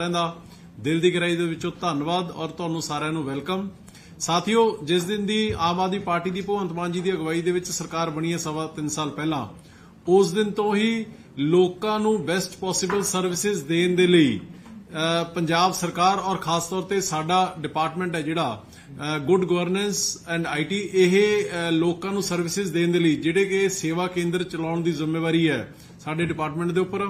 ਸਾਰਿਆਂ ਦਾ ਦਿਲ ਦੀ ਗਹਿਰਾਈ ਦੇ ਵਿੱਚੋਂ ਧੰਨਵਾਦ ਔਰ ਤੁਹਾਨੂੰ ਸਾਰਿਆਂ ਨੂੰ ਵੈਲਕਮ। ਸਾਥੀਓ, ਜਿਸ ਦਿਨ ਦੀ ਆਮ ਆਦਮੀ ਪਾਰਟੀ ਦੀ ਭਗਵੰਤ ਮਾਨ ਜੀ ਦੀ ਅਗਵਾਈ ਦੇ ਵਿੱਚ ਸਰਕਾਰ ਬਣੀ ਹੈ ਸਵਾ 3 ਸਾਲ ਪਹਿਲਾਂ, ਉਸ ਦਿਨ ਤੋਂ ਹੀ ਲੋਕਾਂ ਨੂੰ ਬੈਸਟ ਪੋਸੀਬਲ ਸਰਵਿਸਿਜ਼ ਦੇਣ ਦੇ ਲਈ ਪੰਜਾਬ ਸਰਕਾਰ ਔਰ ਖਾਸ ਤੌਰ ਤੇ ਸਾਡਾ ਡਿਪਾਰਟਮੈਂਟ ਹੈ ਜਿਹੜਾ ਗੁੱਡ ਗਵਰਨੈਂਸ ਐਂਡ ਆਈਟੀ ਇਹ ਲੋਕਾਂ ਨੂੰ ਸਰਵਿਸਿਜ਼ ਦੇਣ ਦੇ ਲਈ, ਜਿਹੜੇ ਕਿ ਸੇਵਾ ਕੇਂਦਰ ਚਲਾਉਣ ਦੀ ਜ਼ਿੰਮੇਵਾਰੀ ਹੈ ਸਾਡੇ ਡਿਪਾਰਟਮੈਂਟ ਦੇ ਉੱਪਰ।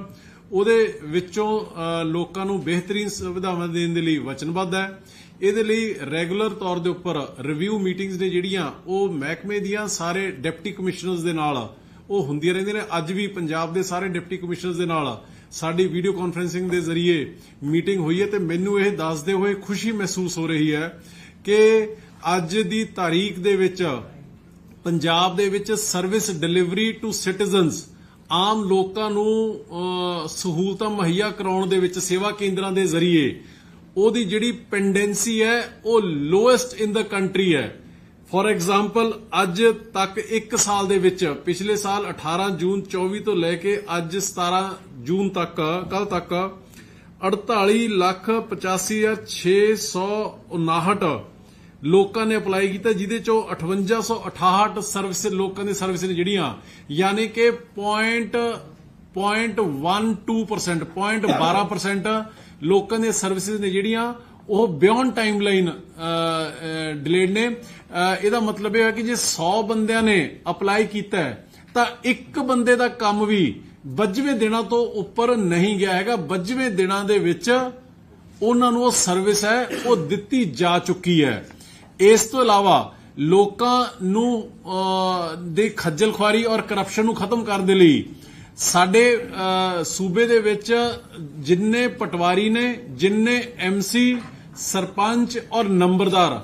ਉਹਦੇ ਵਿੱਚੋਂ ਲੋਕਾਂ ਨੂੰ ਬਿਹਤਰੀਨ ਸੁਵਿਧਾਵਾਂ ਦੇਣ ਦੇ ਲਈ ਵਚਨਬੱਧ ਹੈ। ਇਹਦੇ ਲਈ ਰੈਗੂਲਰ ਤੌਰ ਦੇ ਉੱਪਰ ਰਿਵਿਊ ਮੀਟਿੰਗਸ ਨੇ ਜਿਹੜੀਆਂ, ਉਹ ਮਹਿਕਮੇ ਦੀਆਂ ਸਾਰੇ ਡਿਪਟੀ ਕਮਿਸ਼ਨਰਸ ਦੇ ਨਾਲ, ਉਹ ਹੁੰਦੀਆਂ ਰਹਿੰਦੀਆਂ ਨੇ। ਅੱਜ ਵੀ ਪੰਜਾਬ ਦੇ ਸਾਰੇ ਡਿਪਟੀ ਕਮਿਸ਼ਨਰਸ ਦੇ ਨਾਲ ਸਾਡੀ ਵੀਡੀਓ ਕਾਨਫਰੈਂਸਿੰਗ ਦੇ ਜ਼ਰੀਏ ਮੀਟਿੰਗ ਹੋਈ ਹੈ ਤੇ ਮੈਨੂੰ ਇਹ ਦੱਸਦੇ ਹੋਏ ਖੁਸ਼ੀ ਮਹਿਸੂਸ ਹੋ ਰਹੀ ਹੈ ਕਿ ਅੱਜ ਦੀ ਤਾਰੀਖ ਦੇ ਵਿੱਚ, ਪੰਜਾਬ ਦੇ ਵਿੱਚ ਸਰਵਿਸ ਡਿਲੀਵਰੀ ਟੂ ਸਿਟੀਜ਼ਨਸ ਆਮ ਲੋਕਾਂ ਨੂੰ ਅਹ, ਸਹੂਲਤਾਂ ਮੁਹੱਈਆ ਕਰਾਉਣ ਦੇ ਵਿੱਚ ਸੇਵਾ ਕੇਂਦਰਾਂ ਦੇ ਜ਼ਰੀਏ ਉਹਦੀ ਜਿਹੜੀ ਪੈਂਡੈਂਸੀ ਹੈ ਉਹ ਲੋਐਸਟ ਇਨ ਦਾ ਕੰਟਰੀ ਹੈ। ਫੋਰ ਐਗਜ਼ਾਮਪਲ ਅੱਜ ਤੱਕ 1 ਸਾਲ ਦੇ ਵਿੱਚ ਪਿਛਲੇ ਸਾਲ 18 ਜੂਨ 24 ਤੋਂ ਲੈ ਕੇ ਅੱਜ 17 ਜੂਨ ਤੱਕ ਕੱਲ ਤੱਕ 48 ਲੱਖ 85 659 ਲੋਕਾਂ ਨੇ ਅਪਲਾਈ ਕੀਤਾ, ਜਿਹਦੇ ਚੋਂ 5868 ਸਰਵਿਸ ਲੋਕਾਂ ਦੀ ਸਰਵਿਸ ਨੇ ਜਿਹੜੀਆਂ, ਯਾਨੀ ਕਿ ਪੁਆਇੰਟ 0.12% 0.12% ਲੋਕਾਂ ਦੀਆਂ ਸਰਵਿਸਿਜ਼ ਨੇ ਜਿਹੜੀਆਂ, ਉਹ ਬਿਯੋਂਡ ਟਾਈਮਲਾਈਨ ਡਿਲੇਡ ਨੇ। ਇਹਦਾ ਮਤਲਬ ਇਹ ਹੈ ਕਿ ਜੇ 100 ਬੰਦਿਆਂ ਨੇ ਅਪਲਾਈ ਕੀਤਾ ਤਾਂ ਇੱਕ ਬੰਦੇ ਦਾ ਕੰਮ ਵੀ 25ਵੇਂ ਦਿਨਾਂ ਤੋਂ ਉੱਪਰ ਨਹੀਂ ਗਿਆ ਹੈਗਾ। 25ਵੇਂ ਦਿਨਾਂ ਦੇ ਵਿੱਚ ਉਹਨਾਂ ਨੂੰ ਉਹ ਸਰਵਿਸ ਹੈ, ਉਹ ਦਿੱਤੀ ਜਾ ਚੁੱਕੀ ਹੈ। ਇਸ ਤੋਂ ਇਲਾਵਾ ਲੋਕਾਂ ਨੂੰ ਅਹ, ਦੇ ਖੱਜਲ ਖੁਆਰੀ ਔਰ ਕਰਪਸ਼ਨ ਨੂੰ ਖਤਮ ਕਰਨ ਦੇ ਲਈ ਸਾਡੇ ਸੂਬੇ ਦੇ ਵਿੱਚ ਜਿੰਨੇ ਪਟਵਾਰੀ ਨੇ ਜਿੰਨੇ ਐਮਸੀ ਸਰਪੰਚ ਔਰ ਨੰਬਰਦਾਰ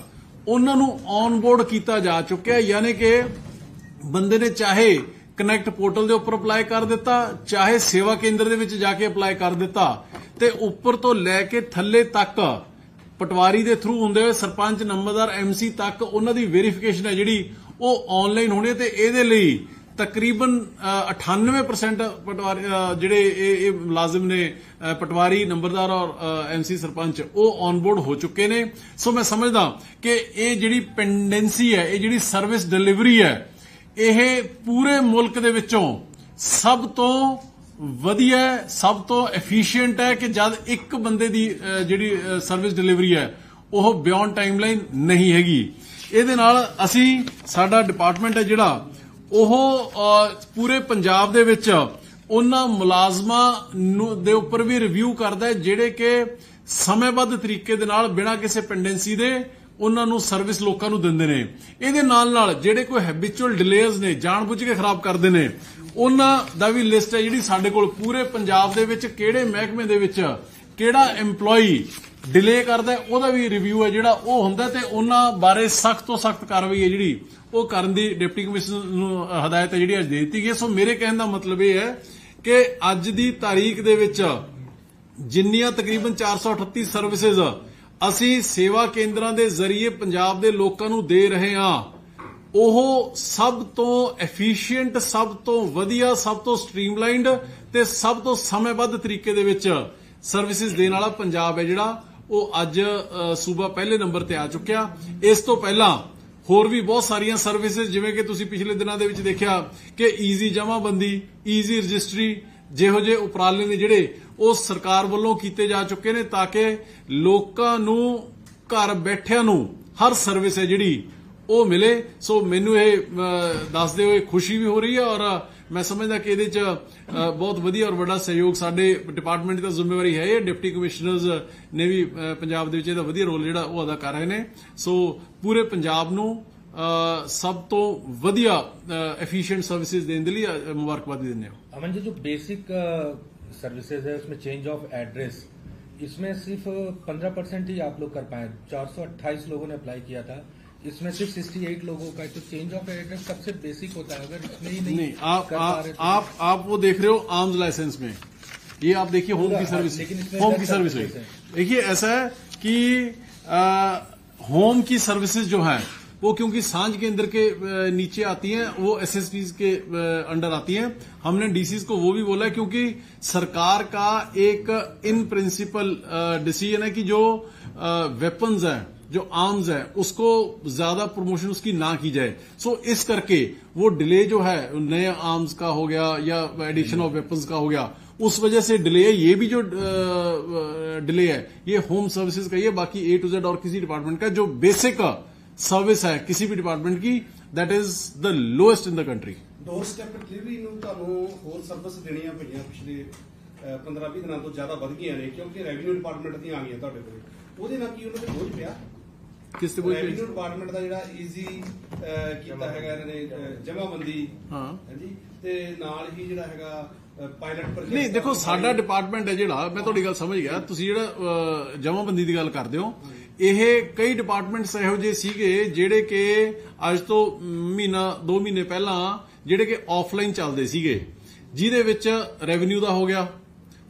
ਉਹਨਾਂ ਨੂੰ ਔਨਬੋਰਡ ਕੀਤਾ ਜਾ ਚੁੱਕਿਆ। ਯਾਨੀ ਕਿ ਬੰਦੇ ਨੇ ਚਾਹੇ ਕਨੈਕਟ ਪੋਰਟਲ ਦੇ ਉੱਪਰ ਅਪਲਾਈ ਕਰ ਦਿੱਤਾ ਚਾਹੇ ਸੇਵਾ ਕੇਂਦਰ ਦੇ ਵਿੱਚ ਜਾ ਕੇ ਅਪਲਾਈ ਕਰ ਦਿੱਤਾ ਤੇ ਉੱਪਰ ਤੋਂ ਲੈ ਕੇ ਥੱਲੇ ਤੱਕ ਪਟਵਾਰੀ ਦੇ ਥਰੂ ਹੁੰਦੇ ਹੋਏ ਸਰਪੰਚ ਨੰਬਰਦਾਰ ਐਮਸੀ ਤੱਕ ਉਹਨਾਂ ਦੀ ਵੈਰੀਫਿਕੇਸ਼ਨ ਹੈ ਜਿਹੜੀ ਉਹ ਆਨਲਾਈਨ ਹੋਣੀ ਹੈ ਤੇ ਇਹਦੇ ਲਈ ਤਕਰੀਬਨ ਅ, 98% ਪਟਵਾਰੀ ਜਿਹੜੇ ਇਹ ਮੁਲਾਜ਼ਮ ਨੇ ਪਟਵਾਰੀ ਨੰਬਰਦਾਰ ਔਰ ਐਮਸੀ ਸਰਪੰਚ ਉਹ ਔਨਬੋਰਡ ਹੋ ਚੁੱਕੇ ਨੇ। ਸੋ ਮੈਂ ਸਮਝਦਾ ਕਿ ਇਹ ਜਿਹੜੀ ਪੈਂਡੈਂਸੀ ਹੈ ਇਹ ਜਿਹੜੀ ਸਰਵਿਸ ਡਿਲੀਵਰੀ ਹੈ ਇਹ ਪੂਰੇ ਮੁਲਕ ਦੇ ਵਿੱਚੋਂ ਸਭ ਤੋਂ ਵਧੀਆ ਸਭ ਤੋਂ ਐਫੀਸ਼ੀਐਂਟ ਹੈ ਕਿ ਜਦ ਇੱਕ ਬੰਦੇ ਦੀ ਜਿਹੜੀ ਸਰਵਿਸ ਡਿਲੀਵਰੀ ਹੈ, ਉਹ ਬਿਯੋਂਡ ਟਾਈਮਲਾਈਨ ਨਹੀਂ ਹੈਗੀ। ਇਹਦੇ ਨਾਲ ਅਸੀਂ, ਸਾਡਾ ਡਿਪਾਰਟਮੈਂਟ ਹੈ ਜਿਹੜਾ, ਉਹ ਪੂਰੇ ਪੰਜਾਬ ਦੇ ਵਿੱਚ ਉਹਨਾਂ ਮੁਲਾਜ਼ਮਾਂ ਨੂੰ, ਦੇ ਉੱਪਰ ਵੀ ਰਿਵਿਊ ਕਰਦਾ ਹੈ, ਜਿਹੜੇ ਕਿ ਸਮੇਂਬੱਧ ਤਰੀਕੇ ਦੇ ਨਾਲ ਬਿਨਾਂ ਕਿਸੇ ਪੈਂਡੈਂਸੀ ਦੇ ਉਹਨਾਂ ਨੂੰ ਸਰਵਿਸ ਲੋਕਾਂ ਨੂੰ ਦਿੰਦੇ ਨੇ। ਇਹਦੇ ਨਾਲ ਨਾਲ ਜਿਹੜੇ ਕੋਈ ਹੈਬਿਚੁਅਲ ਡਿਲੇਜ਼ ਨੇ ਜਾਣਬੁੱਝ ਕੇ ਖਰਾਬ ਕਰਦੇ ਨੇ ਉਹਨਾਂ ਦਾ ਵੀ ਲਿਸਟ ਹੈ ਜਿਹੜੀ ਸਾਡੇ ਕੋਲ ਪੂਰੇ ਪੰਜਾਬ ਦੇ ਵਿੱਚ ਕਿਹੜੇ ਮਹਿਕਮੇ ਦੇ ਵਿੱਚ ਕਿਹੜਾ EMPLOYEE ਡਿਲੇ ਕਰਦਾ ਹੈ, ਉਹਦਾ ਵੀ ਰਿਵਿਊ ਹੈ ਜਿਹੜਾ ਉਹ ਹੁੰਦਾ ਤੇ ਉਹਨਾਂ ਬਾਰੇ ਸਖਤ ਤੋਂ ਸਖਤ ਕਾਰਵਾਈ ਹੈ ਜਿਹੜੀ ਉਹ ਕਰਨ ਦੀ ਡਿਪਟੀ ਕਮਿਸ਼ਨਰ ਨੂੰ ਹਦਾਇਤ ਹੈ ਜਿਹੜੀ ਅੱਜ ਦੇ ਦਿੱਤੀ ਗਈ ਸੋ ਮੇਰੇ ਕਹਿਣ ਦਾ ਮਤਲਬ ਇਹ ਹੈ ਕਿ ਅੱਜ ਦੀ ਤਾਰੀਖ ਦੇ ਵਿੱਚ ਜਿੰਨੀਆਂ ਤਕਰੀਬਨ 438 ਸਰਵਿਸਿਜ਼ ਅਸੀਂ ਸੇਵਾ ਕੇਂਦਰਾਂ ਦੇ ਜ਼ਰੀਏ ਪੰਜਾਬ ਦੇ ਲੋਕਾਂ ਨੂੰ ਦੇ ਰਹੇ ਹਾਂ। ਉਹ ਸਭ ਤੋਂ ਐਫੀਸ਼ੀਐਂਟ ਸਭ ਤੋਂ ਵਧੀਆ ਸਭ ਤੋਂ ਸਟ੍ਰੀਮਲਾਈਨਡ ਤੇ ਸਭ ਤੋਂ ਸਮੇਂਬੱਧ ਤਰੀਕੇ ਦੇ ਵਿੱਚ ਸਰਵਿਸਿਜ਼ ਦੇਣ ਵਾਲਾ ਪੰਜਾਬ ਹੈ ਜਿਹੜਾ। ਉਹ ਅੱਜ ਅ, ਸੂਬਾ ਪਹਿਲੇ ਨੰਬਰ ਤੇ ਆ ਚੁੱਕਿਆ। ਇਸ ਤੋਂ ਪਹਿਲਾਂ ਹੋਰ ਵੀ ਬਹੁਤ ਸਾਰੀਆਂ ਸਰਵਿਸਿਜ਼ ਜਿਵੇਂ ਕਿ ਤੁਸੀਂ ਪਿਛਲੇ ਦਿਨਾਂ ਦੇ ਵਿੱਚ ਦੇਖਿਆ ਕਿ ਈਜ਼ੀ ਜਮਾਬੰਦੀ ਈਜ਼ੀ ਰਜਿਸਟਰੀ ਜਿਹੋ ਜਿਹੇ ਉਪਰਾਲੇ ਨੇ ਜਿਹੜੇ ਉਹ ਸਰਕਾਰ ਵੱਲੋਂ ਕੀਤੇ ਜਾ ਚੁੱਕੇ ਨੇ ਤਾਂ ਕਿ ਲੋਕਾਂ ਨੂੰ, ਘਰ ਬੈਠਿਆਂ ਨੂੰ ਹਰ ਸਰਵਿਸ ਹੈ ਜਿਹੜੀ ਉਹ ਮਿਲੇ। ਸੋ ਮੈਨੂੰ ਇਹ ਦੱਸਦੇ ਹੋਏ ਖੁਸ਼ੀ ਵੀ ਹੋ ਰਹੀ ਹੈ ਔਰ ਮੈਂ ਸਮਝਦਾ ਕਿ ਇਹਦੇ 'ਚ ਬਹੁਤ ਵਧੀਆ ਔਰ ਵੱਡਾ ਸਹਿਯੋਗ ਸਾਡੇ ਡਿਪਾਰਟਮੈਂਟ ਦਾ ਜ਼ਿੰਮੇਵਾਰੀ ਹੈ ਇਹ ਡਿਪਟੀ ਕਮਿਸ਼ਨਰਸ ਨੇ ਵੀ ਪੰਜਾਬ ਦੇ ਵਿੱਚ ਇਹਦਾ ਵਧੀਆ ਰੋਲ ਜਿਹੜਾ ਉਹ ਅਦਾ ਕਰ ਰਹੇ ਨੇ। ਸੋ ਪੂਰੇ ਪੰਜਾਬ ਨੂੰ ਸਭ ਤੋਂ ਵਧੀਆ ਐਫੀਸ਼ੀਐਂਟ ਸਰਵਿਸਿਜ਼ ਦੇਣ ਦੇ ਲਈ ਮੁਬਾਰਕਬਾਦੀ ਦਿੰਦੇ ਹਾਂ। ਅਮਨ ਜੀ, ਜੋ ਬੇਸਿਕ सर्विसेज़ है उसमें चेंज ऑफ़ एड्रेस इसमें सिर्फ़ 15 परसेंट ही आप लोग कर पाए। 428 लोगों ने अप्लाई किया था। इसमें सिर्फ़ 68 लोगों का तो चेंज ऑफ़ एड्रेस सबसे बेसिक होता है। अगर इसमें ही नहीं, नहीं आप आप तो- आप आप वो देख रहे हो आर्म्स लाइसेंस में। ये आप देखिए होम की सर्विस लेकिन होम की सर्विस देखिए ऐसा है कि होम की सर्विसेज़ जो है वो क्योंकि साँझ केंद्र के नीचे आती हैं, वो एसएसपीज के अंडर आती हैं। हमने डीसीज को वो भी बोला है क्योंकि सरकार का एक इन प्रिंसिपल डिसीज़न है कि जो वेपन्स हैं, जो आर्म्स है, उसको ज़्यादा प्रमोशन उसकी ना की जाए। सो इस करके वो डिले जो है, नए आर्म्स का हो गया या एडिशन ऑफ़ वेपन्स का हो गया, उस वजह से डिले है। ये भी जो डिले है, ये होम सर्विसेज़ का है बाकी ए टू जेड और किसी डिपार्टमेंट का, जो बेसिक सर्विस है किसी भी डिपार्टमेंट की that is the lowest in the country doorstep delivery ਨੂੰ ਤੁਹਾਨੂੰ ਹੋਰ ਸਰਵਿਸ ਦੇਣੀਆਂ ਪਈਆਂ ਪਿਛਲੇ 15-20 ਦਿਨਾਂ ਤੋਂ ਜ਼ਿਆਦਾ ਵਧ ਗਈਆਂ ਨੇ ਕਿਉਂਕਿ ਰੈਵਨਿਊ ਡਿਪਾਰਟਮੈਂਟ ਦੀਆਂ ਆ ਗਈਆਂ ਤੁਹਾਡੇ ਕੋਲ ਉਹਦੇ ਨਾਲ ਕੀ ਉਹਨਾਂ ਤੇ ਬੋਝ ਪਿਆ किस से कोई ਰੈਵਨਿਊ ਡਿਪਾਰਟਮੈਂਟ ਦਾ ਜਿਹੜਾ ਈਜ਼ੀ ਕੀਤਾ ਹੈਗਾ ਇਹਨਾਂ ਨੇ ਜਮਾਬੰਦੀ ਹਾਂ। ਹਾਂਜੀ ਤੇ ਨਾਲ ਹੀ ਜਿਹੜਾ ਹੈਗਾ ਪਾਇਲਟ ਪ੍ਰੋਜੈਕਟ ਨਹੀਂ ਦੇਖੋ ਸਾਡਾ ਡਿਪਾਰਟਮੈਂਟ ਹੈ ਜਿਹੜਾ ਮੈਂ ਤੁਹਾਡੀ ਗੱਲ ਸਮਝ ਗਿਆ ਤੁਸੀਂ ਜਿਹੜਾ ਜਮਾਬੰਦੀ ਦੀ ਗੱਲ ਕਰਦੇ ਹੋ ਇਹ ਕਈ ਡਿਪਾਰਟਮੈਂਟਸ ਇਹੋ ਜਿਹੇ ਸੀਗੇ ਜਿਹੜੇ ਕਿ ਅੱਜ ਤੋਂ ਮਹੀਨਾ 2 ਮਹੀਨੇ ਪਹਿਲਾਂ ਜਿਹੜੇ ਕਿ ਆਫਲਾਈਨ ਚੱਲਦੇ ਸੀਗੇ, ਜਿਹਦੇ ਵਿੱਚ ਰੈਵਨਿਊ ਦਾ ਹੋ ਗਿਆ।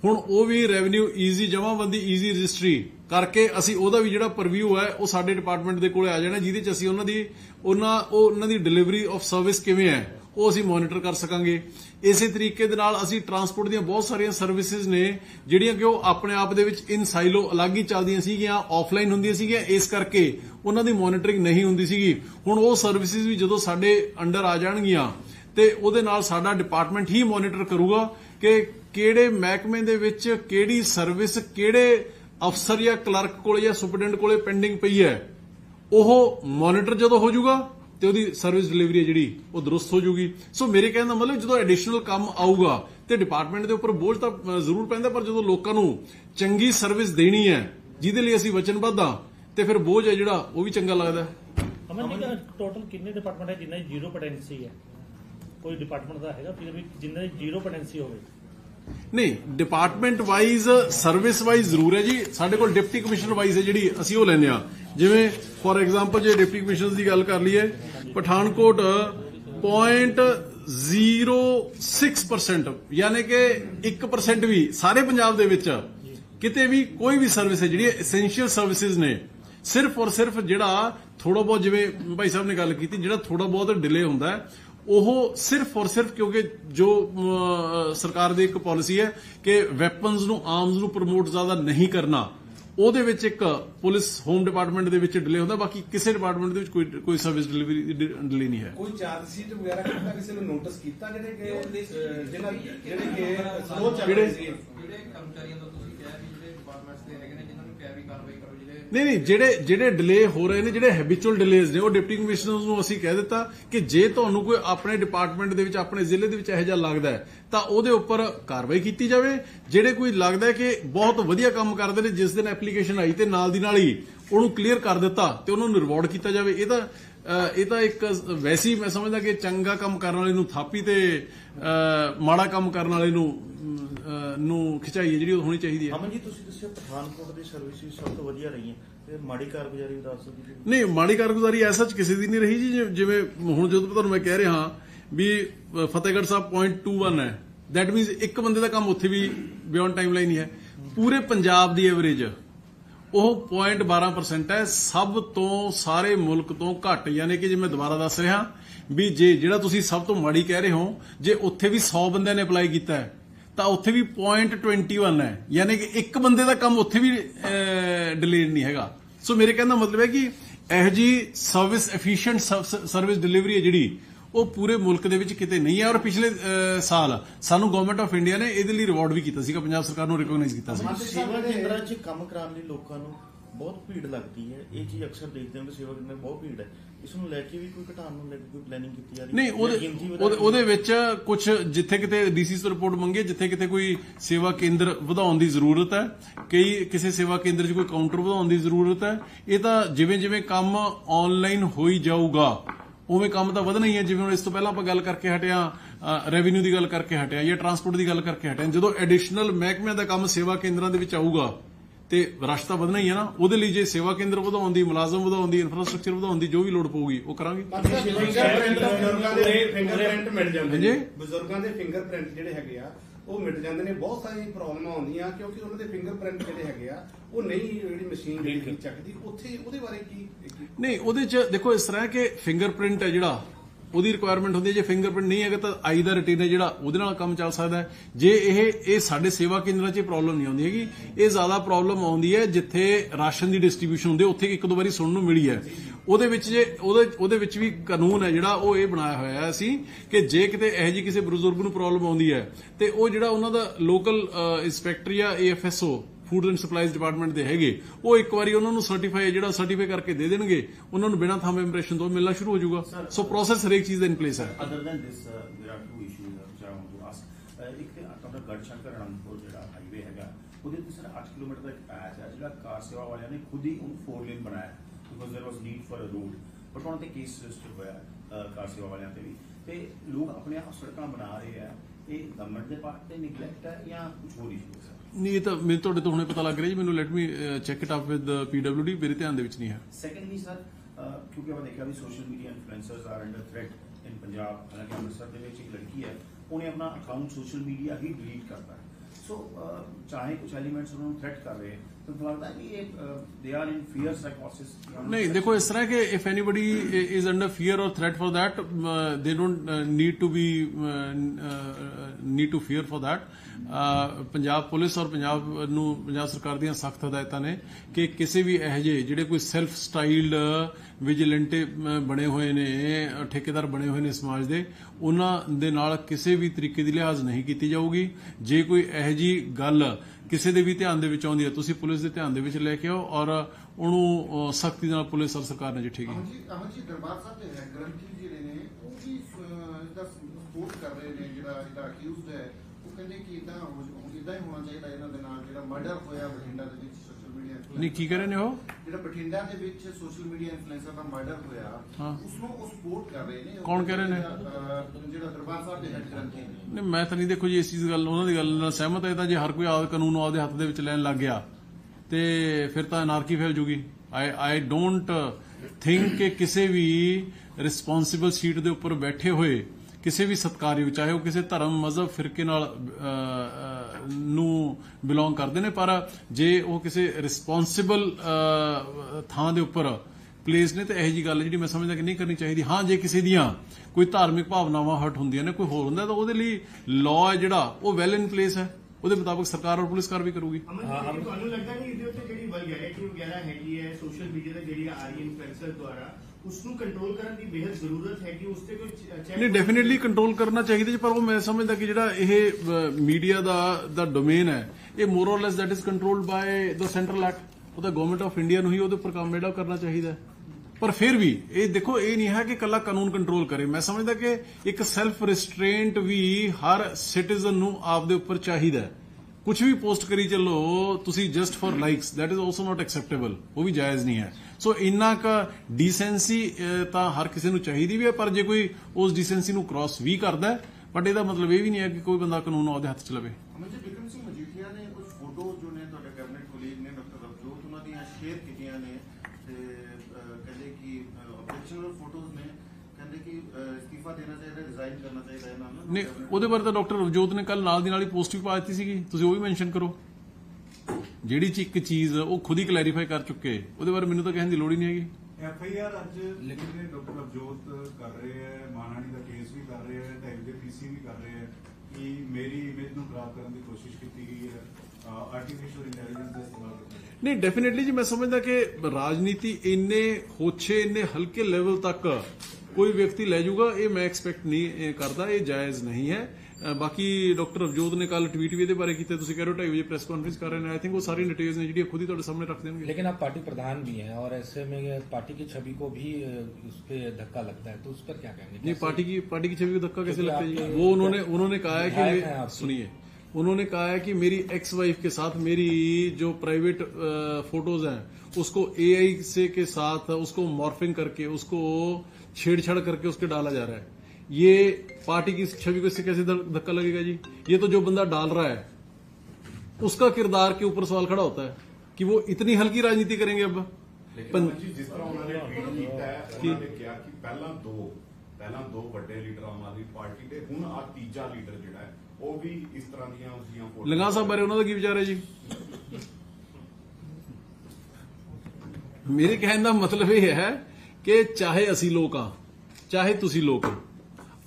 ਹੁਣ ਉਹ ਵੀ revenue easy Jamabandi easy registry ਕਰਕੇ ਅਸੀਂ ਉਹਦਾ ਵੀ ਜਿਹੜਾ ਪਰਵਿਊ ਹੈ, ਉਹ ਸਾਡੇ ਡਿਪਾਰਟਮੈਂਟ ਦੇ ਕੋਲੇ ਆ ਜਾਣਾ, ਜਿਹਦੇ ਚ ਅਸੀਂ ਉਹਨਾਂ ਦੀ, ਉਹਨਾਂ, ਉਹ ਉਹਨਾਂ ਦੀ ਡਿਲੀਵਰੀ ਆਫ ਸਰਵਿਸ ਕਿਵੇਂ ਹੈ, ਉਹ ਅਸੀਂ ਮੋਨੀਟਰ ਕਰ ਸਕਾਂਗੇ। ਇਸੇ ਤਰੀਕੇ ਦੇ ਨਾਲ ਅਸੀਂ ਟਰਾਂਸਪੋਰਟ ਦੀਆਂ ਬਹੁਤ ਸਾਰੀਆਂ ਸਰਵਿਸਿਜ਼ ਨੇ, ਜਿਹੜੀਆਂ ਕਿ ਉਹ ਆਪਣੇ ਆਪ ਦੇ ਵਿੱਚ ਇਨ ਸਾਈਲੋ ਅਲੱਗ ਹੀ ਚੱਲਦੀਆਂ ਸੀਗੀਆਂ ਆਫਲਾਈਨ ਹੁੰਦੀਆਂ ਸੀਗੀਆਂ, ਇਸ ਕਰਕੇ ਉਹਨਾਂ ਦੀ ਮੋਨੀਟਰਿੰਗ ਨਹੀਂ ਹੁੰਦੀ ਸੀਗੀ। ਹੁਣ ਉਹ ਸਰਵਿਸਿਜ਼ ਵੀ ਜਦੋਂ ਸਾਡੇ ਅੰਡਰ ਆ ਜਾਣਗੀਆਂ, ਤੇ ਉਹਦੇ ਨਾਲ ਸਾਡਾ ਡਿਪਾਰਟਮੈਂਟ ਹੀ ਮੋਨੀਟਰ ਕਰੂਗਾ ਕਿ ਕਿਹੜੇ ਮਹਿਕਮੇ ਦੇ ਵਿੱਚ ਕਿਹੜੀ ਸਰਵਿਸ ਕਿਹੜੇ ਅਫਸਰ ਜਾਂ ਕਲਰਕ ਕੋਲੇ ਜਾਂ ਸੁਪਰਡੈਂਟ ਕੋਲੇ ਪੈਂਡਿੰਗ ਪਈ ਹੈ। ਉਹ ਮੋਨੀਟਰ ਜਦੋਂ ਹੋ ਜਾਊਗਾ ਤੇ ਉਹਦੀ ਸਰਵਿਸ ਡਿਲੀਵਰੀ ਹੈ ਜਿਹੜੀ, ਉਹ ਦਰੁਸਤ ਹੋ ਜਾਊਗੀ। ਸੋ ਮੇਰੇ ਕਹਿਣ ਦਾ ਮਤਲਬ, ਜਦੋਂ ਐਡੀਸ਼ਨਲ ਕੰਮ ਆਊਗਾ ਤੇ ਡਿਪਾਰਟਮੈਂਟ ਦੇ ਉੱਪਰ ਬੋਝ ਤਾਂ ਜ਼ਰੂਰ ਪੈਂਦਾ, ਪਰ ਜਦੋਂ ਲੋਕਾਂ ਨੂੰ ਚੰਗੀ ਸਰਵਿਸ ਦੇਣੀ ਹੈ, ਜਿਹਦੇ ਲਈ ਅਸੀਂ ਵਚਨਬੱਧ ਹਾਂ ਤੇ ਫਿਰ ਬੋਝ ਹੈ ਜਿਹੜਾ, ਉਹ ਵੀ ਚੰਗਾ ਲੱਗਦਾ ਅਮਨ ਜੀ ਟੋਟਲ ਕਿੰਨੇ ਡਿਪਾਰਟਮੈਂਟ ਹੈ ਜਿਨ੍ਹਾਂ ਦੀ ਜ਼ੀਰੋ ਪੋਟੈਂਸੀ ਹੈ? ਕੋਈ ਡਿਪਾਰਟਮੈਂਟ ਦਾ ਹੈਗਾ, ਫਿਰ ਵੀ ਜਿਨ੍ਹਾਂ ਦੀ ਜ਼ੀਰੋ ਪੋਟੈਂਸੀ ਹੋਵੇ। ਨਹੀਂ ਡਿਪਾਰਟਮੈਂਟ ਵਾਈਜ਼ ਸਰਵਿਸ ਵਾਈਜ਼ ਜ਼ਰੂਰ ਹੈ ਜੀ। ਸਾਡੇ ਕੋਲ ਡਿਪਟੀ ਕਮਿਸ਼ਨਰ ਵਾਈਜ਼ ਹੈ ਜਿਹੜੀ ਅਸੀਂ ਉਹ ਲੈਂਦੇ ਆ ਜਿਵੇਂ ਫੋਰ ਐਗਜ਼ਾਮਪਲ ਜੇ ਡਿਪਟੀ ਕਮਿਸ਼ਨਰ ਦੀ ਗੱਲ ਕਰ ਲਈਏ, ਪਠਾਨਕੋਟ 0.06% ਯਾਨੀ ਕਿ 1% ਵੀ ਸਾਰੇ ਪੰਜਾਬ ਦੇ ਵਿੱਚ ਕਿਤੇ ਵੀ ਕੋਈ ਵੀ ਸਰਵਿਸ ਹੈ ਜਿਹੜੀ ਐਸੈਂਸ਼ੀਅਲ ਸਰਵਿਸਿਜ਼ ਨੇ, ਸਿਰਫ ਔਰ ਸਿਰਫ ਜਿਹੜਾ ਥੋੜਾ ਬਹੁਤ ਜਿਵੇਂ ਭਾਈ ਸਾਹਿਬ ਨੇ ਗੱਲ ਕੀਤੀ, ਜਿਹੜਾ ਥੋੜਾ ਬਹੁਤ ਡਿਲੇ ਹੁੰਦਾ ਹੈ ਉਹ ਸਿਰਫ ਔਰ ਸਿਰਫ ਕਿਉਂਕਿ ਜੋ ਸਰਕਾਰ ਦੀ ਇੱਕ ਪਾਲਿਸੀ ਹੈ ਕਿ ਵੈਪਨਸ ਨੂੰ ਆਰਮਸ ਨੂੰ ਪ੍ਰਮੋਟ ਜ਼ਿਆਦਾ ਨਹੀਂ ਕਰਨਾ ਉਹਦੇ ਵਿੱਚ ਇੱਕ ਪੁਲਿਸ ਹੋਮ ਡਿਪਾਰਟਮੈਂਟ ਦੇ ਵਿੱਚ ਡਿਲੇ ਹੁੰਦਾ ਬਾਕੀ ਕਿਸੇ ਡਿਪਾਰਟਮੈਂਟ ਦੇ ਵਿੱਚ ਕੋਈ ਕੋਈ ਸਰਵਿਸ ਡਿਲੀਵਰੀ ਡਿਲੇ ਨਹੀਂ ਹੈ। ਕੋਈ ਚਾਰਜ ਸ਼ੀਟ ਵਗੈਰਾ ਕੀਤਾ ਕਿਸੇ ਨੂੰ ਨੋਟਿਸ ਕੀਤਾ ਜਿਹੜੇ ਕਿ ਜਿਹੜੇ ਕਿ ਸਲੋ ਚੱਲ ਰਹੇ ਸੀ? ਜਿਹੜੇ ਕਰਮਚਾਰੀਆਂ ਦਾ ਤੁਸੀਂ ਕਿਹਾ ਵੀ ਜਿਹੜੇ ਡਿਪਾਰਟਮੈਂਟਸ ਦੇ ਹੈਗੇ ਨੇ ਜਿਨ੍ਹਾਂ ਨੂੰ ਕਿਹਾ ਵੀ ਕਾਰਵਾਈ ਕਰੋ ਨਹੀਂ ਨਹੀਂ, ਜਿਹੜੇ ਜਿਹੜੇ ਡਿਲੇ ਹੋ ਰਹੇ ਨੇ, ਜਿਹੜੇ ਹੈਬਿਚੁਅਲ ਡਿਲੇਜ ਨੇ, ਉਹ ਡਿਪਟੀ ਕਮਿਸ਼ਨਰਸ ਨੂੰ ਅਸੀਂ ਕਹਿ ਦਿੱਤਾ ਕਿ ਜੇ ਤੁਹਾਨੂੰ ਕੋਈ ਆਪਣੇ ਡਿਪਾਰਟਮੈਂਟ ਦੇ ਵਿੱਚ, ਆਪਣੇ ਜ਼ਿਲ੍ਹੇ ਦੇ ਵਿੱਚ ਇਹੋ ਜਿਹਾ ਲੱਗਦਾ ਹੈ, ਤਾਂ ਉਹਦੇ ਉੱਪਰ ਕਾਰਵਾਈ ਕੀਤੀ ਜਾਵੇ। ਜਿਹੜੇ ਕੋਈ ਲੱਗਦਾ ਹੈ ਕਿ ਬਹੁਤ ਵਧੀਆ ਕੰਮ ਕਰਦੇ ਨੇ, ਜਿਸ ਦਿਨ ਐਪਲੀਕੇਸ਼ਨ ਆਈ ਤੇ ਨਾਲ ਦੀ ਨਾਲ ਹੀ ਉਹਨੂੰ ਕਲੀਅਰ ਕਰ ਦਿੱਤਾ ਤੇ ਉਹਨੂੰ ਰਿਵਾਰਡ ਕੀਤਾ ਜਾਵੇ, ਇਹ ਤਾਂ ਇਹ ਤਾਂ ਇੱਕ ਵੈਸੀ ਮੈਂ ਸਮਝਦਾ ਕਿ ਚੰਗਾ ਕੰਮ ਕਰਨ ਵਾਲੇ ਨੂੰ ਥਾਪੀ ਤੇ ਮਾੜਾ ਕੰਮ ਕਰਨ ਵਾਲੇ ਨੂੰ ਨੂੰ ਖਿਚਾਈ ਹੈ ਜਿਹੜੀ ਉਹ ਹੋਣੀ ਚਾਹੀਦੀ ਹੈ। ਅਮਨ ਜੀ ਤੁਸੀਂ ਦੱਸਿਆ ਪਠਾਨਕੋਟ ਦੀ ਸਰਵਿਸ ਸਭ ਤੋਂ ਵਧੀਆ ਰਹੀਆਂ ਤੇ ਮਾੜੀ ਕਾਰਗੁਜ਼ਾਰੀ ਵੀ ਦੱਸ ਦਿਓ ਜੀ ਨਹੀਂ ਮਾੜੀ ਕਾਰਗੁਜ਼ਾਰੀ ਐਸਾ ਚ ਕਿਸੇ ਦੀ ਨਹੀਂ ਰਹੀ ਜੀ ਜਿਵੇਂ- ਜਿਵੇਂ ਹੁਣ ਜਦੋਂ ਤੁਹਾਨੂੰ ਮੈਂ ਕਹਿ ਰਿਹਾ ਹਾਂ ਵੀ ਅ, ਫਤਿਹਗੜ੍ਹ ਸਾਹਿਬ 0.21 ਹੈ। ਦੈਟ ਮੀਨਸ ਇੱਕ ਬੰਦੇ ਦਾ ਕੰਮ ਉੱਥੇ ਵੀ ਬਿਯੋਂਡ ਟਾਈਮਲਾਈਨ ਹੀ ਹੈ। ਪੂਰੇ ਪੰਜਾਬ ਦੀ ਐਵਰੇਜ ਉਹ 0.12% ਹੈ, ਸਭ ਤੋਂ ਸਾਰੇ ਮੁਲਕ ਤੋਂ ਘੱਟ, ਯਾਨੀ ਕਿ ਜੇ ਮੈਂ ਦੁਬਾਰਾ ਦੱਸ ਰਿਹਾ, ਵੀ ਜੇ ਜਿਹੜਾ ਤੁਸੀਂ ਸਭ ਤੋਂ ਮਾੜੀ ਕਹਿ ਰਹੇ ਹੋ, ਜੇ ਉੱਥੇ ਵੀ 100 ਬੰਦਿਆਂ ਨੇ ਅਪਲਾਈ ਕੀਤਾ ਹੈ, ਤਾਂ ਉੱਥੇ ਵੀ 0.21 ਹੈ। ਯਾਨੀ ਕਿ ਇੱਕ ਬੰਦੇ ਦਾ ਕੰਮ ਉੱਥੇ ਵੀ ਡਿਲੇਡ ਨਹੀਂ ਹੈਗਾ। ਸੋ ਮੇਰੇ ਕਹਿਣ ਦਾ ਮਤਲਬ ਹੈ ਕਿ ਇਹ ਜੀ ਸਰਵਿਸ ਐਫੀਸ਼ੀਐਂਟ ਸਰਵਿਸ ਡਿਲੀਵਰੀ ਹੈ ਜਿਹੜੀ ਉਹ ਪੂਰੇ ਮੁਲਕ ਦੇ ਵਿੱਚ ਕਿਤੇ ਨਹੀਂ ਹੈ ਔਰ ਪਿਛਲੇ ਸਾਲ ਸਾਨੂੰ ਗਵਰਨਮੈਂਟ ਆਫ ਇੰਡੀਆ ਨੇ ਇਹਦੇ ਲਈ ਰਿਵਾਰਡ ਵੀ ਕੀਤਾ ਸੀਗਾ ਪੰਜਾਬ ਸਰਕਾਰ ਨੂੰ ਰਿਕੋਗਨਾਈਜ਼ ਕੀਤਾ ਸੀ ਸੇਵਾ ਕੇਂਦਰਾਂ 'ਚ ਕੰਮ ਕਰਾਉਣ ਲਈ ਲੋਕਾਂ ਨੂੰ ਬਹੁਤ ਭੀੜ ਲੱਗਦੀ ਹੈ। ਇਹ ਚੀਜ਼ ਅਕਸਰ ਦੇਖਦੇ ਹਾਂ ਕਿ ਸੇਵਾ ਕੇਂਦਰ ਬਹੁਤ ਭੀੜ ਹੈ। ਇਸ ਨੂੰ ਲੈ ਕੇ ਵੀ ਕੋਈ ਘਟਾਉਣ ਨੂੰ ਲੈ ਕੇ ਕੋਈ ਪਲੈਨਿੰਗ ਕੀਤੀ ਜਾ ਰਹੀ ਨਹੀਂ ਉਹਦੇ ਉਹਦੇ- ਵਿੱਚ ਕੁਝ ਜਿੱਥੇ ਕਿਤੇ ਡੀਸੀ ਤੋਂ ਰਿਪੋਰਟ ਮੰਗੀ ਜਿੱਥੇ ਕਿਤੇ ਕੋਈ ਸੇਵਾ ਕੇਂਦਰ ਵਧਾਉਣ ਦੀ ਜ਼ਰੂਰਤ ਹੈ ਕਈ ਕਿਸੇ ਸੇਵਾ ਕੇਂਦਰ 'ਚ ਕੋਈ ਕਾਊਂਟਰ ਵਧਾਉਣ ਦੀ ਜ਼ਰੂਰਤ ਹੈ। ਇਹ ਤਾਂ ਜਿਵੇਂ ਜਿਵੇਂ ਕੰਮ ਆਨਲਾਈਨ ਹੋਈ ਜਾਊਗਾ ਉਵੇਂ ਕੰਮ ਤਾਂ ਵਧਣਾ ਹੀ ਹੈ ਜਿਵੇਂ ਹੁਣ ਇਸ ਤੋਂ ਪਹਿਲਾਂ ਆਪਾਂ ਗੱਲ ਕਰਕੇ ਹਟਿਆ ਰੈਵਨਿਊ ਦੀ ਗੱਲ ਕਰਕੇ ਹਟਿਆ ਜਾਂ ਟਰਾਂਸਪੋਰਟ ਦੀ ਗੱਲ ਕਰਕੇ ਹਟਿਆ ਜਦੋਂ ਐਡੀਸ਼ਨਲ ਮਹਿਕਮਿਆਂ ਦਾ ਕੰਮ ਸੇਵਾ ਕੇਂਦਰਾਂ ਦੇ ਵਿੱਚ ਆਊਗਾ ਤੇ ਰਸ਼ ਤਾਂ ਵਧਣਾ ਹੀ ਹੈ ਨਾ ਉਹਦੇ ਲਈ ਜੇ ਸੇਵਾ ਕੇਂਦਰ ਵਧਾਉਣ ਦੀ ਮੁਲਾਜ਼ਮ ਵਧਾਉਣ ਦੀ ਇਨਫਰਾਸਟ੍ਰਕਚਰ ਵਧਾਉਣ ਦੀ ਜੋ ਵੀ ਲੋੜ ਪਊਗੀ ਉਹ ਕਰਾਂਗੇ। ਫਿੰਗਰਪ੍ਰਿੰਟ ਬਜ਼ੁਰਗਾਂ ਦੇ ਫਿੰਗਰਪ੍ਰਿੰਟ ਮਿਲ ਜਾਂਦੇ ਨੇ। ਹਾਂਜੀ। ਬਜ਼ੁਰਗਾਂ ਦੇ ਫਿੰਗਰਪ੍ਰਿੰਟ ਜਿਹੜੇ ਹੈਗੇ ਆ ਉਹ ਮਿਟ ਜਾਂਦੇ ਨੇ ਬਹੁਤ ਸਾਰੀ ਪ੍ਰੋਬਲਮਾਂ ਆਉਂਦੀਆਂ ਕਿਉਂਕਿ ਉਹਨਾਂ ਦੇ ਫਿੰਗਰਪ੍ਰਿੰਟ ਜਿਹੜੇ ਹੈਗੇ ਆ ਉਹ ਨਹੀਂ ਜਿਹੜੀ ਮਸ਼ੀਨ ਜਿਹੜੀ ਚੱਕਦੀ ਉੱਥੇ ਉਹਦੇ ਬਾਰੇ ਕੀ ਨਹੀਂ ਉਹਦੇ ਚ ਦੇਖੋ ਇਸ ਤਰ੍ਹਾਂ ਕਿ ਫਿੰਗਰਪ੍ਰਿੰਟ ਹੈ ਜਿਹੜਾ ਉਹਦੀ ਰਿਕੁਆਇਰਮੈਂਟ ਹੁੰਦੀ ਹੈ ਜੇ ਫਿੰਗਰਪ੍ਰਿੰਟ ਨਹੀਂ ਹੈਗਾ ਤਾਂ ਆਈ ਦਾ ਰਟੀਨ ਹੈ ਜਿਹੜਾ ਉਹਦੇ ਨਾਲ ਕੰਮ ਚੱਲ ਸਕਦਾ ਹੈ। ਜੇ ਇਹ ਇਹ ਸਾਡੇ ਸੇਵਾ ਕੇਂਦਰਾਂ 'ਚ ਪ੍ਰੋਬਲਮ ਨਹੀਂ ਆਉਂਦੀ ਹੈਗੀ ਇਹ ਜ਼ਿਆਦਾ ਪ੍ਰੋਬਲਮ ਆਉਂਦੀ ਹੈ ਜਿੱਥੇ ਰਾਸ਼ਨ ਦੀ ਡਿਸਟ੍ਰੀਬਿਊਸ਼ਨ ਹੁੰਦੀ ਹੈ ਉੱਥੇ ਇੱਕ ਦੋ ਵਾਰੀ ਸੁਣਨ ਨੂੰ ਮਿਲੀ ਹੈ। ਉਹਦੇ ਵਿੱਚ ਜੇ ਉਹਦੇ ਉਹਦੇ ਵਿੱਚ ਵੀ ਕਾਨੂੰਨ ਹੈ ਜਿਹੜਾ ਉਹ ਇਹ ਬਣਾਇਆ ਹੋਇਆ ਹੈ ਅਸੀਂ ਕਿ ਜੇ ਕਿਤੇ ਇਹੋ ਜਿਹੀ ਕਿਸੇ ਬਜ਼ੁਰਗ ਨੂੰ ਪ੍ਰੋਬਲਮ ਆਉਂਦੀ ਹੈ ਤੇ ਉਹ ਜਿਹੜਾ ਉਹਨਾਂ ਦਾ ਲੋਕਲ ਇੰਸਪੈਕਟਰ ਜਾਂ AFSO food and supplies department ਦੇ ਹੈਗੇ ਉਹ ਇੱਕ ਵਾਰੀ ਉਹਨਾਂ ਨੂੰ ਸਰਟੀਫਾਈ ਜਿਹੜਾ ਸਰਟੀਫਾਈ ਕਰਕੇ ਦੇ ਦੇਣਗੇ ਉਹਨਾਂ ਨੂੰ ਬਿਨਾਂ ਥੰਬ ਇੰਪ੍ਰੈਸ਼ਨ ਤੋਂ ਮਿਲਣਾ ਸ਼ੁਰੂ ਹੋ ਜਾਊਗਾ। ਸੋ ਪ੍ਰੋਸੈਸ ਹਰੇਕ ਚੀਜ਼ ਦਾ ਇਨ ਪਲੇਸ ਹੈ। there are two issues uh, which I want to ask. Uh, ਇੱਕ ਤੁਹਾਡਾ ਗੜਸ਼ੰਕਰ ਅਨੰਦਪੁਰ ਜਿਹੜਾ ਹਾਈਵੇ ਹੈਗਾ ਉਹਦੇ ਤੇ ਸਰ 8 ਕਿਲੋਮੀਟਰ ਦਾ ਇੱਕ ਪੈਚ ਹੈ ਜਿਹੜਾ ਕਾਰ ਸੇਵਾ ਵਾਲਿਆਂ ਨੇ ਖੁਦ ਹੀ ਉਹਨੂੰ 4 ਲੇਨ ਬਣਾਇਆ। because there was need for a road. But ਹੁਣ ਤੇ ਕੇਸ ਰਜਿਸਟਰ ਹੋਇਆ ਕਾਰ ਸੇਵਾ ਵਾਲਿਆਂ ਤੇ ਵੀ। ਤੇ ਲੋਕ ਆਪਣੇ ਆਪ ਸੜਕਾਂ ਬਣਾ ਰਹੇ ਆ ਇਹ ਗਵਰਨਮੈਂਟ ਦੇ ਪਾਰਟ ਤੇ ਨਿਗਲੈਕਟ ਹੈ ਜਾਂ ਕੁਝ ਹੋਰ ਇਸ਼ੂ ਹੈ ਸਰ ਤਾਂ ਮੈਨੂੰ ਤੁਹਾਡੇ ਤੋਂ ਹੁਣੇ ਪਤਾ ਲੱਗ ਰਿਹਾ ਜੀ ਮੈਨੂੰ let me check it up with PWD ਮੇਰੇ ਧਿਆਨ ਦੇ ਵਿੱਚ ਨਹੀਂ ਹੈ। ਸੈਕੰਡਲੀ ਸਰ ਕਿਉਂਕਿ ਆਪਾਂ ਦੇਖਿਆ ਵੀ social media influencers are under threat in Punjab ਹਾਲਾਂਕਿ ਅੰਮ੍ਰਿਤਸਰ ਦੇ ਵਿੱਚ ਇੱਕ ਲੜਕੀ ਹੈ ਉਹਨੇ ਆਪਣਾ ਅਕਾਊਂਟ ਸੋਸ਼ਲ ਮੀਡੀਆ ਹੀ ਡਿਲੀਟ ਕਰਤਾ। ਸੋ ਚਾਹੇ ਕੁਝ ਐਲੀਮੈਂਟਸ ਉਹਨਾਂ ਨੂੰ ਥ੍ਰੈਟ ਕਰ ਰਹੇ ਤਾਂ ਲੱਗਦਾ ਕਿ ਇਹ ਦੇ ਆਰ ਇਨ ਫੀਅਰ ਸਾਈਕੋਸਿਸ ਨਹੀਂ ਦੇਖੋ ਇਸ ਤਰ੍ਹਾਂ ਕਿ if anybody is under fear or threat for that they don't need to be need to fear for that Punjab police ਔਰ ਪੰਜਾਬ ਨੂੰ ਪੰਜਾਬ ਸਰਕਾਰ ਦੀਆਂ ਸਖਤ ਹਦਾਇਤਾਂ ਨੇ ਕਿ ਕਿਸੇ ਵੀ ਇਹ ਜੇ ਜਿਹੜੇ ਕੋਈ ਸੈਲਫ ਸਟਾਈਲਡ ਵਿਜੀਲੈਂਟ ਬਣੇ ਹੋਏ ਨੇ ਠੇਕੇਦਾਰ ਬਣੇ ਹੋਏ ਨੇ ਸਮਾਜ ਦੇ ਉਹਨਾਂ ਦੇ ਨਾਲ ਕਿਸੇ ਵੀ ਤਰੀਕੇ ਦੀ ਲਿਹਾਜ਼ ਨਹੀਂ ਕੀਤੀ ਜਾਊਗੀ ਜੇ ਕੋਈ ਇਹੋ ਜਿਹੀ ਗੱਲ ਕਿਸੇ ਦੇ ਵੀ ਧਿਆਨ ਦੇ ਵਿੱਚ ਆਉਂਦੀ ਹੈ ਤੁਸੀਂ ਪੁਲਿਸ ਦੇ ਧਿਆਨ ਦੇ ਵਿੱਚ ਲੈ ਕੇ ਆਓ ਔਰ ਉਹਨੂੰ ਸਖਤੀ ਨਾਲ ਪੁਲਿਸ ਔਰ ਸਰਕਾਰ ਨੇ ਚਿੱਠੇਗੀ ਅਮਨ ਜੀ ਅਮਨ ਜੀ ਦਰਬਾਰ ਸਾਹਿਬ ਦੇ ਗ੍ਰੰਥੀ ਜਿਹੜੇ ਨੇ ਉਹ ਵੀ ਅਹ, ਸਪੋਰਟ ਕਰ ਰਹੇ ਨੇ ਜਿਹੜਾ ਜਿਹੜਾ ਅਕਿਊਜ਼ਡ ਹੈ ਉਹ ਕਹਿੰਦੇ ਕਿ ਇਦਾਂ ਇਦਾਂ ਹੀ ਹੋਣਾ ਚਾਹੀਦਾ ਇਹਨਾਂ ਦੇ ਨਾਲ ਜਿਹੜਾ ਮਰਡਰ ਹੋਇਆ ਬਠਿੰਡਾ ਦੇ ਵਿੱਚ। ਨਹੀਂ ਕੀ ਕਹ ਰਹੇ ਨੇ ਉਹ ਜਿਹੜਾ ਬਠਿੰਡਾ ਦੇ ਵਿੱਚ ਸੋਸ਼ਲ ਮੀਡੀਆ ਇਨਫਲੂਐਂਸਰ ਦਾ ਮਰਡਰ ਹੋਇਆ ਹਾਂ। ਉਸ ਨੂੰ ਉਹ ਸਪੋਰਟ ਕਰ ਰਹੇ ਨੇ ਕੌਣ ਕਹਿ ਰਹੇ ਨੇ? ਅਹ, ਜਿਹੜਾ ਦਰਬਾਰ ਸਾਹਿਬ ਦੇ ਹੈਡ ਗ੍ਰੰਥੀ ਨੇ ਨਹੀਂ ਮੈਂ ਤਾਂ ਨਹੀਂ ਦੇਖੋ ਜੀ ਇਸ ਚੀਜ਼ ਗੱਲ ਉਹਨਾਂ ਦੀ ਗੱਲ ਨਾਲ ਸਹਿਮਤ ਹੈ ਤਾਂ ਜੇ ਹਰ ਕੋਈ ਆਪ ਕਾਨੂੰਨ ਨੂੰ ਆਪਦੇ ਹੱਥ ਦੇ ਵਿੱਚ ਲੈਣ ਲੱਗ ਗਿਆ ਤੇ ਫਿਰ ਤਾਂ ਅਨਾਰਕੀ ਫੈਲ ਜੂਗੀ ਆਈ ਆਈ ਡੋਂਟ ਥਿੰਕ ਕਿ ਕਿਸੇ ਵੀ ਰਿਸਪੌਂਸਿਬਲ ਸੀਟ ਦੇ ਉੱਪਰ ਬੈਠੇ ਹੋਏ ਕਿਸੇ ਵੀ ਸਤਕਾਰਯੋਗ, ਚਾਹੇ ਉਹ ਕਿਸੇ ਧਰਮ, ਮਜ਼ਹਬ, ਫਿਰਕੇ ਨਾਲ ਨੂੰ ਬਿਲੋਂਗ ਕਰਦੇ ਨੇ, ਪਰ ਜੇ ਉਹ ਕਿਸੇ ਰਿਸਪੌਂਸਿਬਲ ਥਾਂ ਦੇ ਉੱਪਰ ਪਲੇਸ ਨੇ, ਤੇ ਇਹੋ ਜੀ ਗੱਲ ਜਿਹੜੀ ਮੈਂ ਸਮਝਦਾ ਕਿ ਨਹੀਂ ਕਰਨੀ ਚਾਹੀਦੀ। ਹਾਂ, ਜੇ ਕਿਸੇ ਦੀਆਂ ਕੋਈ ਧਾਰਮਿਕ ਭਾਵਨਾਵਾਂ ਹਟ ਹੁੰਦੀਆਂ ਨੇ, ਕੋਈ ਹੋਰ ਹੁੰਦਾ, ਤਾਂ ਉਹਦੇ ਲਈ ਲਾਅ ਹੈ ਜਿਹੜਾ, ਉਹ ਵੈਲ ਇਨ ਪਲੇਸ ਹੈ। ਉਹਦੇ ਮੁਤਾਬਕ ਸਰਕਾਰ ਔਰ ਪੁਲਿਸ ਕਾਰਵਾਈ ਕਰੂਗੀ। ਤੁਹਾਨੂੰ ਲੱਗਦਾ ਨਹੀਂ ਵਲਗੈਰਿਟੀ ਵਗੈਰਾ ਹੈਗੀ ਹੈ ਸੋਸ਼ਲ ਮੀਡੀਆ ਤੇ ਜਿਹੜੀ ਆ ਰਹੀ ਇਨਫਲੂਐਂਸਰ ਦੁਆਰਾ ਉਸ ਨੂੰ ਕੰਟਰੋਲ ਕਰਨ ਦੀ ਬੇहद ਜ਼ਰੂਰਤ ਹੈ ਕਿ ਉਸ ਤੇ ਕੋਈ ਚੈੱਕ ਨਹੀਂ ਡੈਫੀਨਿਟਲੀ ਕੰਟਰੋਲ ਕਰਨਾ ਚਾਹੀਦਾ ਜੀ, ਪਰ ਉਹ ਮੈਂ ਸਮਝਦਾ ਕਿ ਜਿਹੜਾ ਇਹ ਮੀਡੀਆ ਦਾ ਦਾ ਡੋਮੇਨ ਹੈ, ਇਹ more or less that is controlled by the central act ਉਹ ਤਾਂ ਗਵਰਨਮੈਂਟ ਆਫ ਇੰਡੀਆ ਨੂੰ ਹੀ ਉਹਦੇ ਉੱਪਰ ਕੰਮ ਜਿਹੜਾ ਕਰਨਾ ਚਾਹੀਦਾ ਪਰ ਫਿਰ ਵੀ, ਇਹ ਦੇਖੋ, ਇਹ ਨਹੀਂ ਹੈ ਕਿ ਕੱਲਾ ਕਾਨੂੰਨ ਕੰਟਰੋਲ ਕਰੇ। ਮੈਂ ਸਮਝਦਾ ਕਿ ਇੱਕ ਸੈਲਫ ਰਿਸਟ੍ਰੇਂਟ ਵੀ ਹਰ ਸਿਟੀਜ਼ਨ ਨੂੰ ਆਪਦੇ ਉੱਪਰ ਚਾਹੀਦਾ ਹੈ। ਕੁਝ ਵੀ ਪੋਸਟ ਕਰੀ ਚੱਲੋ, ਤੁਸੀਂ just for likes that is also not acceptable, ਉਹ ਵੀ ਜਾਇਜ਼ ਨਹੀਂ ਹੈ। ਸੋ ਇੰਨਾ ਕ ਡੀਸੈਂਸੀ ਤਾਂ ਹਰ ਕਿਸੇ ਨੂੰ ਚਾਹੀਦੀ ਵੀ ਹੈ, ਪਰ ਜੇ ਕੋਈ ਉਸ ਡੀਸੈਂਸੀ ਨੂੰ ਕ੍ਰਾਸ ਵੀ ਕਰਦਾ ਹੈ ਬਟ ਇਹਦਾ ਮਤਲਬ ਇਹ ਵੀ ਨਹੀਂ ਹੈ ਕਿ ਕੋਈ ਬੰਦਾ ਕਾਨੂੰਨ ਉਹਦੇ ਹੱਥ 'ਚ ਲਵੇ। ਅਮਨ ਜੀ ਸਿੰਘ ਮਜੀਠੀਆ ਨੇ ਕੁਝ ਫੋਟੋ ਜੋ ਨੇ ਤੁਹਾਡੇ ਕੈਬਨਿਟ ਕੋਲੀਗ ਨੇ ਡਾਕਟਰ ਰਵਜੋਤ ਉਹਨਾਂ ਦੀਆਂ ਸ਼ੇਅਰ ਕੀਤੀਆਂ ਨੇ, ਤੇ ਕਹਿੰਦੇ ਕਿ ਆਬਜੈਕਸ਼ਨਲ ਫੋਟੋਜ਼ ਨੇ, ਕਹਿੰਦੇ ਕਿ ਅਹ, ਇਸਤੀਫਾ ਦੇਣਾ ਚਾਹੀਦਾ ਰਿਜ਼ਾਈਨ ਕਰਨਾ ਚਾਹੀਦਾ ਇਹਨਾਂ ਨੂੰ। ਨਹੀਂ ਉਹਦੇ ਬਾਰੇ ਤਾਂ ਡਾਕਟਰ ਰਵਜੋਤ ਨੇ ਕੱਲ ਨਾਲ ਦੀ ਨਾਲ ਹੀ ਪੋਸਟ ਵੀ ਪਾ ਦਿੱਤੀ ਸੀਗੀ। ਤੁਸੀਂ ਉਹ ਵੀ ਮੈਂਸ਼ਨ ਕਰੋ। ਜਿਹੜੀ ਚ ਇੱਕ ਚੀਜ਼ ਉਹ ਖੁਦ ਹੀ ਕਲੈਰੀਫਾਈ ਕਰ ਚੁੱਕੇ। ਉਹਦੇ ਬਾਰੇ ਮੈਨੂੰ ਤਾਂ ਕਹਿਣ ਦੀ ਲੋੜ ਹੀ ਨਹੀਂ ਹੈਗੀ। ਐਫ ਆਈ ਆਰ ਅੱਜ ਲਿਖਦੇ ਡਾਕਟਰ ਅਬਜੋਤ ਕਰ ਰਹੇ ਹੈ ਮਾਨਾਣੀ ਦਾ ਕੇਸ ਵੀ ਕਰ ਰਹੇ ਹੈ ਟਾਈਮ ਦੇ ਪੀਸੀ ਵੀ ਕਰ ਰਹੇ ਹੈ ਕਿ ਮੇਰੀ ਇਮੇਜ ਨੂੰ ਖਰਾਬ ਕਰਨ ਦੀ ਕੋਸ਼ਿਸ਼ ਕੀਤੀ ਗਈ ਹੈ ਆਰਟੀਫੀਸ਼ੀਅਲ ਇੰਟੈਲੀਜੈਂਸ ਦਾ ਇਸਤੇਮਾਲ ਕਰਕੇ ਨਹੀਂ ਡੈਫੀਨਿਟਲੀ ਜੀ ਮੈਂ ਸਮਝਦਾ ਕਿ ਰਾਜਨੀਤੀ ਇੰਨੇ ਹੋਛੇ ਇੰਨੇ ਹਲਕੇ ਲੈਵਲ ਤੱਕ ਕੋਈ ਵਿਅਕਤੀ ਲੈ ਜਾਊਗਾ ਇਹ ਮੈਂ ਐਕਸਪੈਕਟ ਨਹੀਂ ਇਹ ਕਰਦਾ ਇਹ ਜਾਇਜ਼ ਨਹੀਂ ਹੈ ਅ, ਬਾਕੀ ਡਾਕਟਰ ਅਵਜੋਤ ਨੇ ਕੱਲ ਟਵੀਟ ਵੀ ਇਹਦੇ ਬਾਰੇ ਕੀਤੇ ਤੁਸੀਂ ਕਹਿ ਰਹੇ ਹੋ 2:30 ਵਜੇ ਪ੍ਰੈਸ ਕਾਨਫਰੰਸ ਕਰ ਰਹੇ ਨੇ ਆਈ ਥਿੰਕ ਉਹ ਸਾਰੀ ਡਿਟੇਲਸ ਨੇ ਜਿਹੜੀਆਂ ਖੁਦ ਹੀ ਤੁਹਾਡੇ ਸਾਹਮਣੇ ਰੱਖ ਦੇਣਗੇ लेकिन आप पार्टी प्रधान भी हैं और ऐसे में ये पार्टी की छवि को भी अ, उस पर धक्का लगता है तो उस पर क्या कहेंगे नहीं कैसे- पार्टी की पार्टी की छवि को धक्का कैसे क्योंकि लगता है जी आपके वो उन्होंने उन्होंने कहा है कि विधायक मे- हैं आपके। सुनिए उन्होंने कहा है कि मेरी एक्स वाइफ के साथ मेरी जो प्राइवेट फोटोज हैं उसको एआई से के साथ उसको मॉर्फिंग करके उसको छेड़छाड़ करके उसके डाला जा रहा है ये पार्टी की छवि को इससे कैसे ध- धक्का लगेगा जी ये तो जो बंदा डाल रहा है उसका किरदार के ऊपर सवाल खड़ा होता है कि वो इतनी हल्की राजनीति करेंगे अब ਲੇਕਿਨ पं- ਜੀ ਜਿਸ ਤਰ੍ਹਾਂ ਉਹਨਾਂ ਨੇ ਟਵੀਟ ਕੀਤਾ ਹੈ ਉਹਨਾਂ ਨੇ ਕਿਹਾ ਕਿ ਪਹਿਲਾਂ ਦੋ ਪਹਿਲਾਂ ਦੋ ਵੱਡੇ ਲੀਡਰ ਆਮ ਆਦਮੀ ਪਾਰਟੀ ਦੇ ਹੁਣ ਆ ਤੀਜਾ ਲੀਡਰ ਜਿਹੜਾ ਹੈ ਉਹ ਵੀ ਇਸ ਤਰ੍ਹਾਂ ਦੀਆਂ ਉਸਦੀਆਂ ਫੋਟੋ ਲੰਗਾ ਸਾਹਿਬ ਬਾਰੇ ਉਹਨਾਂ ਦਾ ਕੀ ਵਿਚਾਰ ਹੈ ਜੀ ਮੇਰੇ ਕਹਿਣ ਦਾ ਮਤਲਬ ਇਹ ਹੈ ਕਿ ਚਾਹੇ ਅਸੀਂ ਲੋਕ ਆ ਚਾਹੇ ਤੁਸੀਂ ਲੋਕ ਹੋ,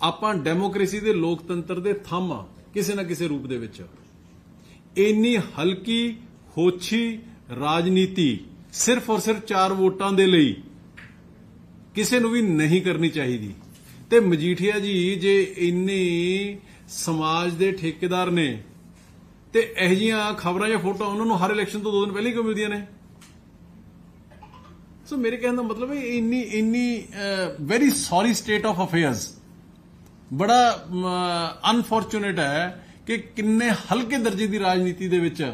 ਆਪਾਂ ਡੈਮੋਕ੍ਰੇਸੀ ਦੇ ਲੋਕਤੰਤਰ ਦੇ ਥੰਮ ਆ ਕਿਸੇ ਨਾ ਕਿਸੇ ਰੂਪ ਦੇ ਵਿੱਚ। ਇੰਨੀ ਹਲਕੀ ਹੋਛੀ ਰਾਜਨੀਤੀ ਸਿਰਫ ਔਰ ਸਿਰਫ ਚਾਰ ਵੋਟਾਂ ਦੇ ਲਈ ਕਿਸੇ ਨੂੰ ਵੀ ਨਹੀਂ ਕਰਨੀ ਚਾਹੀਦੀ। ਤੇ ਮਜੀਠੀਆ ਜੀ ਜੇ ਇੰਨੇ ਸਮਾਜ ਦੇ ਠੇਕੇਦਾਰ ਨੇ ਤੇ ਇਹ ਜੀਆਂ ਖਬਰਾਂ ਜਾਂ ਫੋਟੋ ਉਹਨਾਂ ਨੂੰ ਹਰ ਇਲੈਕਸ਼ਨ ਤੋਂ ਦੋ ਦਿਨ ਪਹਿਲਾਂ ਹੀ ਕਿਉਂ ਮਿਲਦੀਆਂ ਨੇ? ਸੋ ਮੇਰੇ ਕਹਿਣ ਦਾ ਮਤਲਬ ਹੈ ਇੰਨੀ ਇੰਨੀ very sorry state of affairs ਬੜਾ ਅਨਫੋਰਚੂਨੇਟ ਹੈ ਕਿ ਕਿੰਨੇ ਹਲਕੇ ਦਰਜੇ ਦੀ ਰਾਜਨੀਤੀ ਦੇ ਵਿੱਚ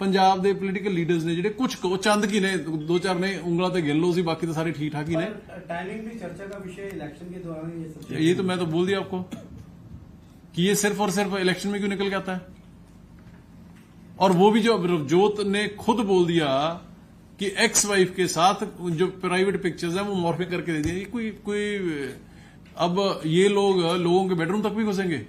ਪੰਜਾਬ ਦੇ ਪੋਲੀਟੀਕਲ ਲੀਡਰਸ ਨੇ ਜਿਹੜੇ ਕੁਝ ਕੋ ਚੰਦ ਕੀ ਨੇ ਦੋ ਚਾਰ ਨੇ ਉਂਗਲਾਂ ਤੇ ਗਿਣ ਲਓ ਸੀ ਬਾਕੀ ਤਾਂ ਸਾਰੇ ਠੀਕ ਠਾਕ ही ने टाइमिंग भी चर्चा का विषय इलेक्शन के दौरान ये सब ये तो मैं तो बोल दिया आपको कि ये सिर्फ और सिर्फ इलेक्शन में क्यों निकल के आता है और वो भी जो रवजोत ने खुद बोल दिया कि एक्स वाइफ के साथ जो प्राइवेट पिक्चर्स हैं वो मॉर्फिंग करके दे दिया ये कोई कोई अब ये लोग लोगों के बेडरूम तक भी घुसेंगे